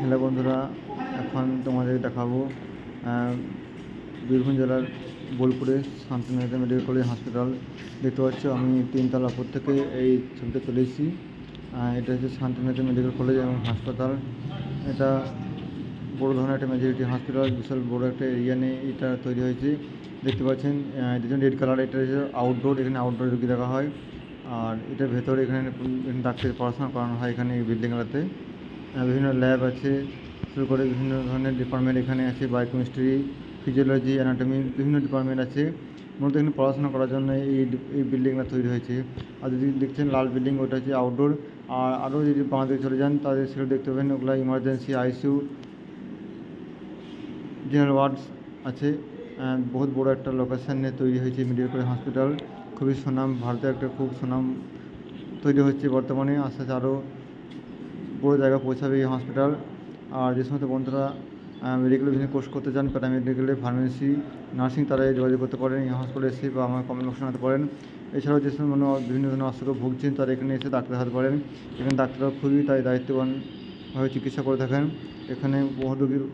Hello বন্ধুরা এখন তোমাদের দেখাবো বীরভূম জেলার বোলপুরে শান্তিনিকেতন মেডিকেল কলেজ হসপিটাল দেখতে পাচ্ছ আমি তিনতলা উপর থেকে এই ছবিটা তুলেছি আহ, এটা হচ্ছে শান্তিনিকেতন মেডিকেল কলেজ এবং হাসপাতাল। এটা বড় ধরনের একটা মেজরিটি হসপিটাল বিশাল বড় একটা এরিয়া নিয়ে এটা তৈরি হয়েছে। দেখতে পাচ্ছেন এটা রেড কালার এটা হচ্ছে আউটডোর এখানে আউটডোর রুগী দেখা হয়। আর এটার ভেতরে এখানে ডাক্তারের পড়াশোনা করানো হয় এখানে এই বিল্ডিংগুলোতে বিভিন্ন ল্যাব আছে, শুরু করে বিভিন্ন ধরনের ডিপার্টমেন্ট এখানে আছে বায়োকেমিস্ট্রি ফিজিওলজি অ্যানাটমি বিভিন্ন ডিপার্টমেন্ট আছে। মূলত এখানে পড়াশোনা করার জন্য এই এই বিল্ডিংটা তৈরি হয়েছে। আর যদি দেখছেন লাল বিল্ডিং ওটা হচ্ছে আউটডোর আর আরও যদি বাংলাদেশে চলে যান তাদের সেটা দেখতে পাবেন। ওগুলো ইমার্জেন্সি আইসিউ জেনারেল ওয়ার্ডস আছে। বহুত বড় একটা লোকেশন তৈরি হয়েছে মেডিকেল হসপিটাল খুবই সুনাম ভারতের একটা খুব সুনাম তৈরি হচ্ছে বর্তমানে। আস্তে আস্তে আরও বড়ো জায়গায় পৌঁছাবে এই হসপিটাল আর যে সমস্ত বন্ধুরা মেডিকেল বিভিন্ন কোর্স করতে চান প্যারামেডিকেলে ফার্মেসি নার্সিং তারা যোগাযোগ করতে পারেন, এই হসপিটালে এসে বা আমার কমেন্ট বক্সে আনতে পারেন। এছাড়াও যে সমস্ত বিভিন্ন ধরনের অসুখে ভুগছেন, তারা এখানে এসে ডাক্তার দেখাতে পারেন এখানে ডাক্তাররা খুবই তাই দায়িত্ববানভাবে চিকিৎসা করে থাকেন। এখানে বহু রোগীর